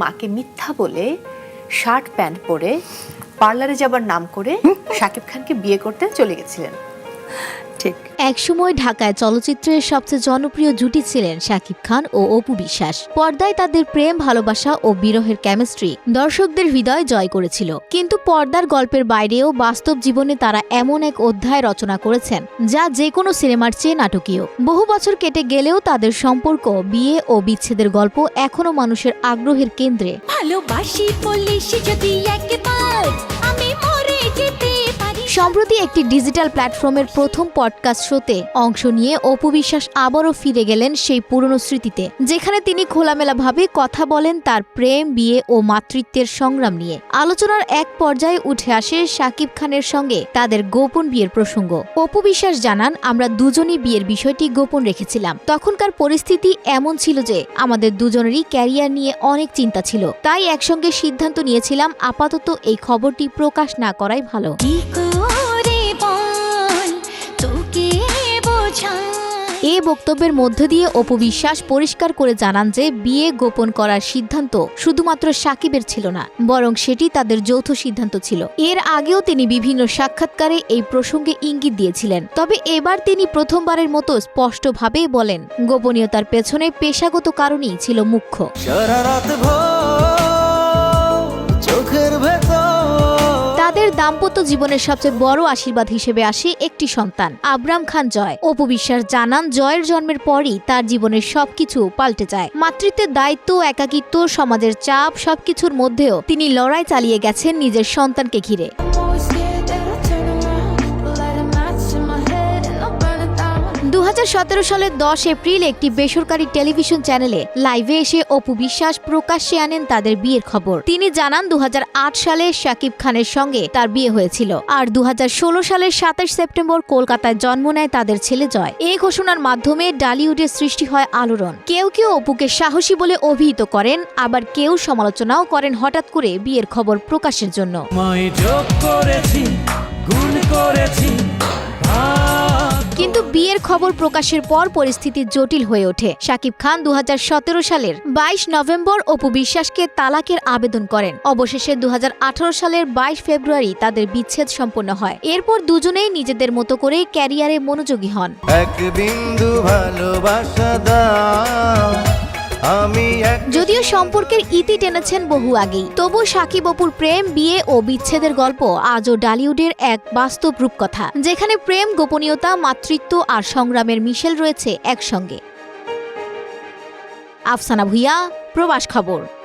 মাকে মিথ্যা বলে শার্ট প্যান্ট পরে পার্লারে যাবার নাম করে শাকিব খানকে বিয়ে করতে চলে গেছিলেন। ঠিক। একসময় ঢাকায় চলচ্চিত্রের সবচেয়ে জনপ্রিয় জুটি ছিলেন শাকিব খান ও অপু বিশ্বাস। পর্দায় তাদের প্রেম, ভালোবাসা ও বিরহের কেমিস্ট্রি দর্শকদের হৃদয় জয় করেছিল। কিন্তু পর্দার গল্পের বাইরেও বাস্তব জীবনে তারা এমন এক অধ্যায় রচনা করেছেন, যা যে কোনো সিনেমার চেয়ে নাটকীয়। বহু বছর কেটে গেলেও তাদের সম্পর্ক, বিয়ে ও বিচ্ছেদের গল্প এখনও মানুষের আগ্রহের কেন্দ্রে। ভালোবাসি পুলিশ যদি একবার আমি মরে যেতে সম্প্রতি একটি ডিজিটাল প্ল্যাটফর্মের প্রথম পডকাস্ট শোতে অংশ নিয়ে অপু বিশ্বাস আবারও ফিরে গেলেন সেই পুরনো স্মৃতিতে, যেখানে তিনি খোলামেলাভাবে কথা বলেন তার প্রেম, বিয়ে ও মাতৃত্বের সংগ্রাম নিয়ে। আলোচনার এক পর্যায়ে উঠে আসে শাকিব খানের সঙ্গে তাদের গোপন বিয়ের প্রসঙ্গ। অপু বিশ্বাস জানান, আমরা দুজনই বিয়ের বিষয়টি গোপন রেখেছিলাম। তখনকার পরিস্থিতি এমন ছিল যে আমাদের দুজনেরই ক্যারিয়ার নিয়ে অনেক চিন্তা ছিল। তাই একসঙ্গে সিদ্ধান্ত নিয়েছিলাম, আপাতত এই খবরটি প্রকাশ না করাই ভালো। এ বক্তব্যের মধ্য দিয়ে অপু বিশ্বাস পরিষ্কার করে জানান যে, বিয়ে গোপন করার সিদ্ধান্ত শুধুমাত্র সাকিবের ছিল না, বরং সেটি তাদের যৌথ সিদ্ধান্ত ছিল। এর আগেও তিনি বিভিন্ন সাক্ষাৎকারে এই প্রসঙ্গে ইঙ্গিত দিয়েছিলেন। তবে এবার তিনি প্রথমবারের মতো স্পষ্টভাবেই বলেন, গোপনীয়তার পেছনে পেশাগত কারণই ছিল মুখ্য। সারা রাত ভোর দাম্পত্য জীবনের সবচেয়ে বড় আশীর্বাদ হিসেবে আসে একটি সন্তান, আবরাম খান জয়। অপু বিশ্বাস জানান, জয়ের জন্মের পরই তার জীবনের সবকিছু পাল্টে যায়। মাতৃত্বের দায়িত্ব, একাকিত্ব, সমাজের চাপ, সবকিছুর মধ্যেও তিনি লড়াই চালিয়ে গেছেন নিজের সন্তানকে ঘিরে। সালের দশ এপ্রিল একটি বেসরকারি টেলিভিশন চ্যানেলে লাইভে এসে অপু বিশ্বাস প্রকাশ্যে আনেন তাদের বিয়ের খবর। তিনি জানান দু হাজার আট সালে শাকিব খানের সঙ্গে তার বিয়ে হয়েছিল আর দু হাজার ষোলো সালের সাতাশ সেপ্টেম্বর কলকাতায় জন্ম নেয় তাদের ছেলে জয়। এই ঘোষণার মাধ্যমে ডালিউডে সৃষ্টি হয় আলোড়ন। কেউ কেউ অপুকে সাহসী বলে অভিহিত করেন, আবার কেউ সমালোচনাও করেন হঠাৎ করে বিয়ের খবর প্রকাশের জন্য। করেছি, গুণ কিন্তু বিয়ের খবর প্রকাশের পর পরিস্থিতি জটিল হয়ে ওঠে। শাকিব খান দু হাজার সতেরো সালের বাইশ নভেম্বর অপু বিশ্বাসকে তালাকের আবেদন করেন। অবশেষে দু হাজার আঠারো সালের বাইশ ফেব্রুয়ারি তাদের বিচ্ছেদ সম্পন্ন হয়। এরপর দুজনেই নিজেদের মতো করে ক্যারিয়ারে মনোযোগী হন। এক বিন্দু ভালোবাসা দাও। যদিও সম্পর্কের ইতি টেনেছেন বহু আগেই তবু সাকিব অপুর প্রেম, বিয়ে ও বিচ্ছেদের গল্প আজও ডালিউডের এক বাস্তব রূপকথা, যেখানে প্রেম, গোপনীয়তা, মাতৃত্ব আর সংগ্রামের মিশেল রয়েছে একসঙ্গে। আফসানা ভুইয়া, প্রবাস খবর।